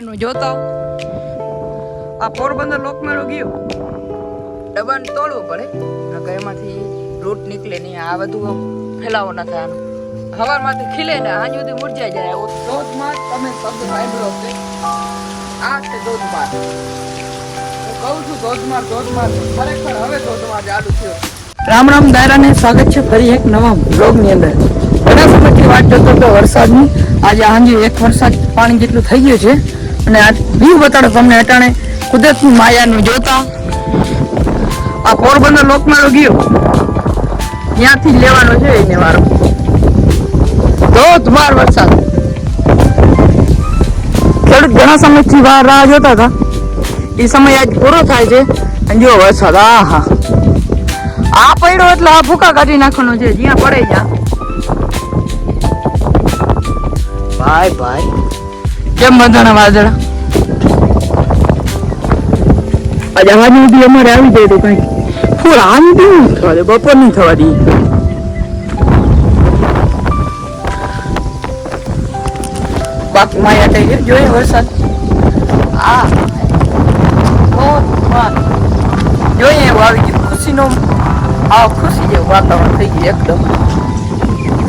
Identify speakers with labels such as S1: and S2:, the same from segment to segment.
S1: નું જોતો આ પોરબંદર લોકમેળો ગયો. ડબાને તોડવું પડે. નકર એમાંથી રૂટ નીકળે નહીં. આ બધું ફેલાવો ન થાય. આનો હવારમાંથી ખીલે ને આજ સુધી મુરજાઈ જાય. એવો ધોધમાર તમે શબ્દ સાંભળ્યો છે આ છે ધોધમાર. હું કહું છું ધોધમાર ધોધમાર. ખરેખર હવે ધોધમાર ચાલુ થયો. રામ રામ દાયરાને સ્વાગત છે ફરી એક નવા બ્લોગની અંદર. ઘણા સમયથી વાત જોતો હતો વરસાદની. આજે સાંજે એક વરસાદ પાણી જેટલું થઈ ગયું છે. અને આ વ્યૂ બતાડો તમને અટાણે કુદરતની માયાનું જોતા. આ પોરબંદર લોકમેળો ગયો. ત્યાંથી લેવાનો છે એને વારો. ધોધમાર વરસાદ. ખેડૂત ઘણા સમયથી બહાર રાહ જોતા હતા. એ સમય આજ પૂરો થાય છે. અને જો વરસાદ આ હા આ પડ્યો એટલે આ ભૂકા કાઢી નાખવાનો છે. જ્યાં પડે ત્યાં. ભાઈ ભાઈ. કેમ બંધાણા વાદળા? આજ હવાની સુધી અમારે આવી જાય તો કઈ. ફૂલ આમ કેવું થવા દે? બપોર નહીં થવા દે. બાકી માયા થઈ જોઈએ વરસાદ? આ. જોઈએ એવું આવી ગયું. ખુશીનો આ ખુશી જેવું વાતાવરણ થઈ ગયું એકદમ.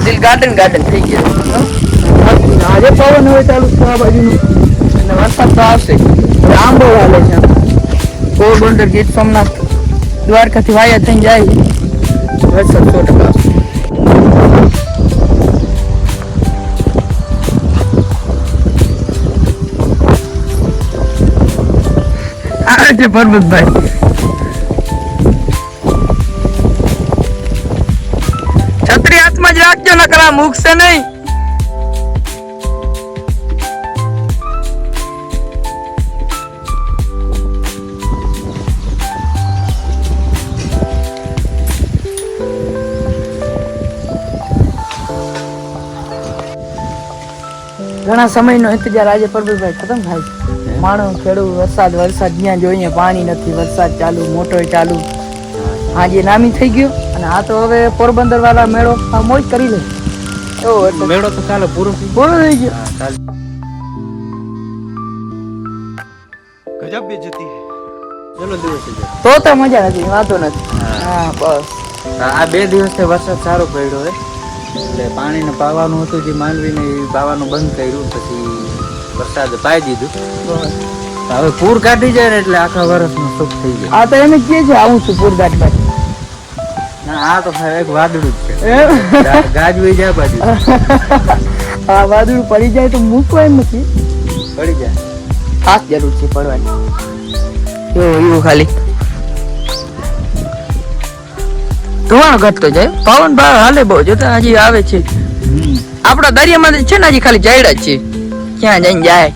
S1: દિલ ગાર્ડન ગાર્ડન થઈ ગયું. હં? બાકી આજે પવન હવે ચાલુ છે આ બાજુનું અને વરસાદ તો આવશે હવે આંબો હાલે છે પોરબંદર ગીર સોમનાથ દ્વારકાથી વાયા થઈને જાય વરસાદ સો ટકા આવશે આ છે પરબતભાઈ છત્રી હાથમાં જ રાખજો નકર આ મૂકશે નહીં ઘણા સમયનો ઇંતજાર આજે પરબતભાઈ ખતમ થાય છે. માણસ ખેડૂત વરસાદ વરસાદ જ્યાં જોઈએ પાણી નથી વરસાદ ચાલુ મોટો ચાલુ. આજે નામી થઈ ગયો અને આ તો હવે પોરબંદર વાળા મેળો આ મોજ કરી લે. એવો એટલે
S2: મેળો તો ચાલો પૂરો
S1: પૂરો થઈ ગયો.
S2: ગજબ બે જતી ચલો દિવસ
S1: તો તો મજા નથી વાંધો નથી. હા બસ.
S2: આ બે દિવસથી વરસાદ સારો પડ્યો હે. એટલે પાણીને પાવાનું હતું જે માંડવીને એ પાવાનું બંધ કર્યું પછી વરસાદ પાઈ દીધું. હવે પૂર કાઢી જાય ને એટલે આખા વર્ષનું સુખ થઈ જાય.
S1: આ તો એમ કે છે આવું છું પૂર ભાઈ
S2: ના આ તો એક વાદળું જ છે. ગાજવી જાય બાજુ.
S1: આ વાદળું પડી જાય તો મૂકવા એમ નથી?
S2: પડી જાય.
S1: ખાસ જરૂર છે પડવાની. એવું એવું ખાલી. ધોવાણ ઘટતો જાય. પવન ભાવ હાલે બહુ જોતા હજી આવે છે. આપણા દરિયામાં છે ને હજી ખાલી જાયડા જ છે. ક્યાં જઈને જાય?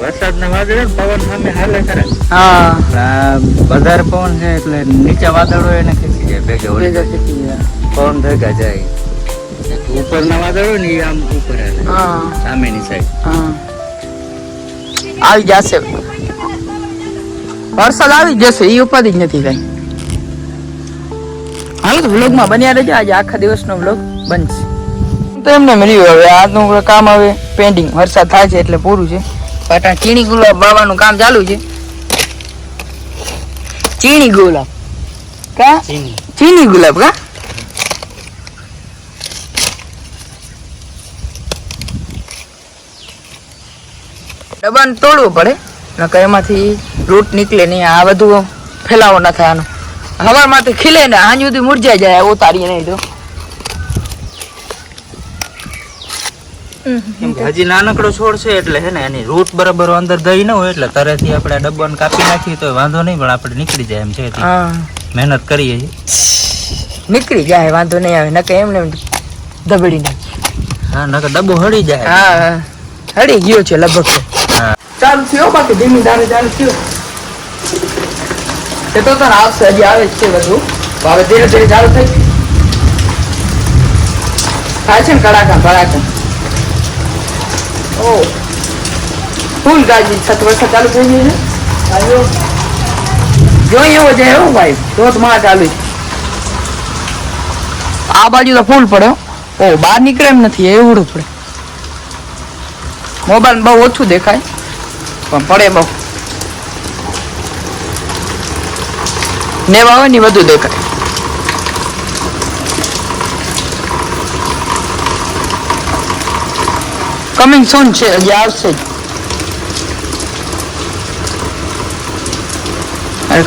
S2: વરસાદના વાદળ પવન સામે હાલે ખરા.
S1: હા.
S2: વધારે પવન છે એટલે નીચે વાદળો એને ખેંચી જાય ભેગા પવન ભેગા જાય. ઉપરના વાદળો ને આમ ઉપર હાલે.
S1: હા.
S2: સામેની સાઈડ
S1: હા. આવી જશે. વરસાદ આવી જશે એ ઉપાધિ જ નથી કઈ હાલ તો વ્લોગમાં બન્યા રહેજો. આજે આખા દિવસનો વ્લોગ બનશે. તો એમને મળ્યું હવે. આજનું કામ હવે પેન્ડિંગ વરસાદ થાય છે એટલે પૂરું છે. પાટા ચીણી ગુલાબ વાવવાનું કામ ચાલુ છે. ચીણી ગુલાબ. કા? ચીની. ગુલાબ કા? ડબ્બાને તોડવું પડે. નકર એમાંથી રૂટ નીકળે નહીં. આ બધું ફેલાવો ન થાય આનો. હવારમાંથી ખીલે ને આજ સુધી મુરજાઈ જાય ઉતારીએ નહીં તો
S2: હજી નાનકડો છોડ છે એટલે હે ને એની રૂટ બરાબર અંદર ગઈ ન હોય એટલે તરેથી આપણે ડબ્બાને કાપી નાખીએ તો વાંધો નહીં પણ આપણે નીકળી જાય એમ છે
S1: હા.
S2: મહેનત કરીએ
S1: નીકળી જાય વાંધો નહીં આવે નકે એમને એમ દબડી નાખી.
S2: હા નકે ડબ્બો હળી જાય.
S1: હા હા. હળી ગયો છે લગભગ.
S2: હા.
S1: ચાલુ થયો બાકી ધીમી ધારે ચાલુ થયો. એ તો તને આવશે હજી આવે જ છે બધું. હવે ધીરે ધીરે ચાલુ થઈ થાય છે ને કડાકા કડાકા. ઓ. ફૂલ ગાજી છત વરસાદ ચાલુ થઈ ગઈ છે? જોઈ એવો જાય એવું ભાઈ ધોધમાં ચાલુ છે. આ બાજુ તો ફૂલ પડ્યો ઓ બહાર નીકળે એમ નથી એવડું પડે. મોબાઈલ બહુ ઓછું દેખાય પણ પડે બહુ. નેવ આવે ને વધુ દેખાય. કમિંગ સૂન છે, હજી આવશે જ.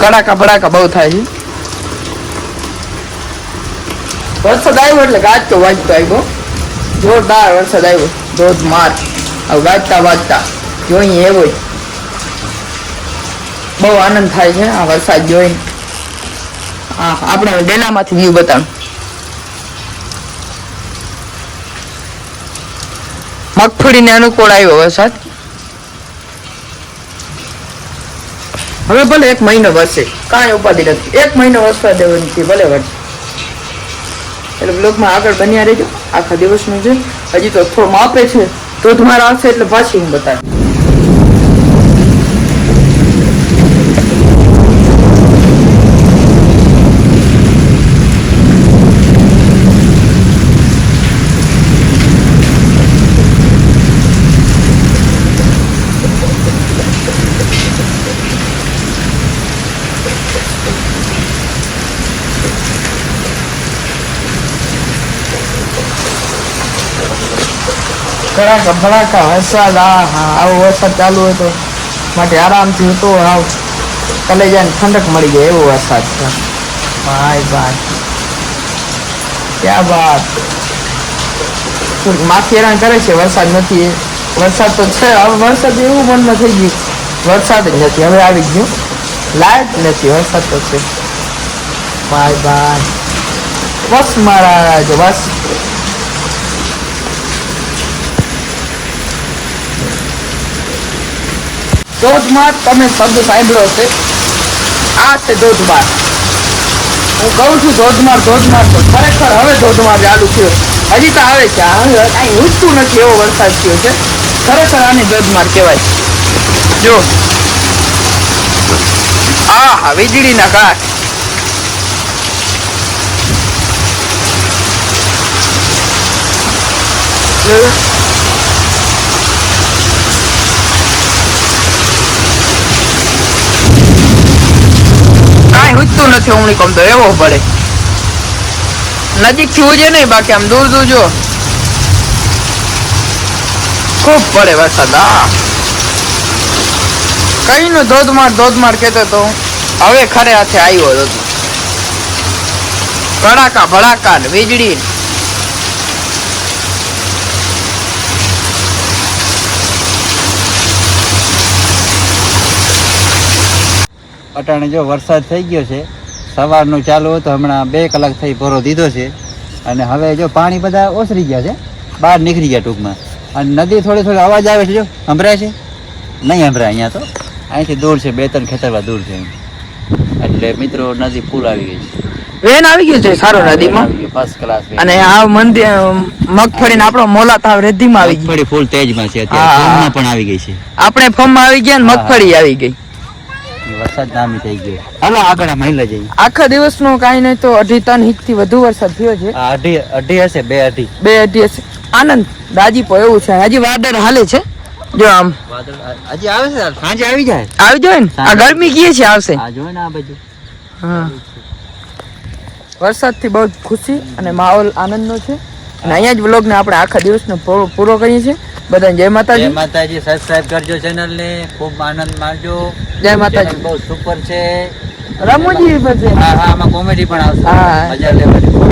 S1: કડાકા ભડાકા બહુ થાય છે. વરસાદ આવ્યો એટલે ગાજતો વાજતો આવ્યો. જોરદાર વરસાદ આવ્યો. ધોધમાર હવે ગાજતા વાજતા. જોઈએ એવો બહુ આનંદ થાય છે આ વરસાદ જોઈને. હા, આપણે ડેલામાંથી વ્યૂ બતાવું મગફળીને અનુકૂળ આવ્યો વરસાદ હવે ભલે એક મહિનો વરસે કાંઈ ઉપાધિ નથી. એક મહિનો વરસાદ દેવાની ભલે વરસે એટલે બ્લોગમાં આગળ બન્યા રહેજો. આખા દિવસનું છે. હજી તો થોડું માપે છે. તો તમારા આવશે એટલે પાછી હું બતાવીશ. કડાકા ભડાકા વરસાદ? આ આવો વરસાદ ચાલુ હોય તો માટે આરામથી હતો, આવ. કલેજાને ઠંડક મળી જાય એવો વરસાદ છે. ભાઈ ભાઈ. ક્યાં વાત? થોડીક હેરાન કરે છે? વરસાદ નથી. વરસાદ તો છે, હવે વરસાદ એવું મનમાં થઈ ગયું. વરસાદ જ નથી. હવે આવી ગયું. લાયક નથી. વરસાદ તો છે. ભાઈ ભાઈ. બસ મારા જો, બસ. ધોધમાર તમે શબ્દ સાંભળ્યો છે આ છે ધોધમાર. હું કહું છું ધોધમાર ધોધમાર તો ખરેખર હવે ધોધમાર ચાલુ થયો. હજી તો આવે છે. હવે કાંઈ ઉઠતું નથી એવો વરસાદ થયો છે. ખરેખર આને ધોધમાર કહેવાય. જો. આ હા, વીજળીના કાચ. જોયું? કાંઈ નથી ઉમળી કમ તો એવો પડે. નજીક થયું છે નહીં, બાકી આમ દૂર દૂર જો. ખૂબ પડે વરસાદ આ કઈ નું ધોધમાર ધોધમાર કેતો તો હવે ખરે હાથે આવ્યો હતો. કડાકા ભડાકા વીજળી
S2: અટાણે જો વરસાદ થઈ ગયો છે સવારનું ચાલુ હતું હમણાં બે કલાક થઈ ભરો દીધો છે. અને હવે જો પાણી બધા ઓસરી ગયા છે બહાર નીકળી ગયા ટૂંકમાં. અને નદી થોડી થોડી અવાજ આવે છે જો સંભળાય છે? નહીં સંભળાય અહીંયા તો. અહીંથી દૂર છે બે ત્રણ ખેતરવા દૂર છે. એટલે મિત્રો નદી ફૂલ આવી ગઈ છે.
S1: વેન આવી ગયું છે સારો નદીમાં?
S2: ફર્સ્ટ ક્લાસ
S1: અને આ મંદિર મગફળી ને આપણો મોલા તાવ રેધીમાં આવી ગઈ.
S2: મગફળી ફૂલ તેજમાં છે અત્યારે. પણ આવી ગઈ છે.
S1: આપણે ફોર્મમાં આવી ગયા ને મગફળી આવી ગઈ.
S2: વરસાદ નામી થઈ ગયો. હાલો આગળ મહિલા જઈએ.
S1: આખા દિવસનો કાંઈ નહીં તો અઢી ત્રણ ઇંચથી વધુ વરસાદ થયો છે.
S2: અઢી અઢી હશે બે અઢી.
S1: બે અઢી હશે. આનંદ રાજીપો એવું છે. હજી વાદળ હાલે છે. જો આમ.
S2: વાદળ હજી આવે છે સાંજે આવી જાય.
S1: આવી જાય ને? આ ગરમી કીએ છે આવશે?
S2: આ જો ને આ બાજુ.
S1: હા. વરસાદથી બહુ ખુશી અને માહોલ આનંદનો છે. અને અહીંયા જ વ્લોગને આપણે આખા દિવસનો પૂરો પૂરો કરીએ છીએ. બધાને જય
S2: જય
S1: માતાજી
S2: માતાજી સબસ્ક્રાઇબ કરજો ચેનલ ને. ખૂબ આનંદ માણજો.
S1: જય માતાજી.
S2: બહુ સુપર છે.
S1: રમુજી પછી
S2: હા હા આમાં કોમેડી પણ આવશે.
S1: હા.
S2: મજા લેવાની બહુ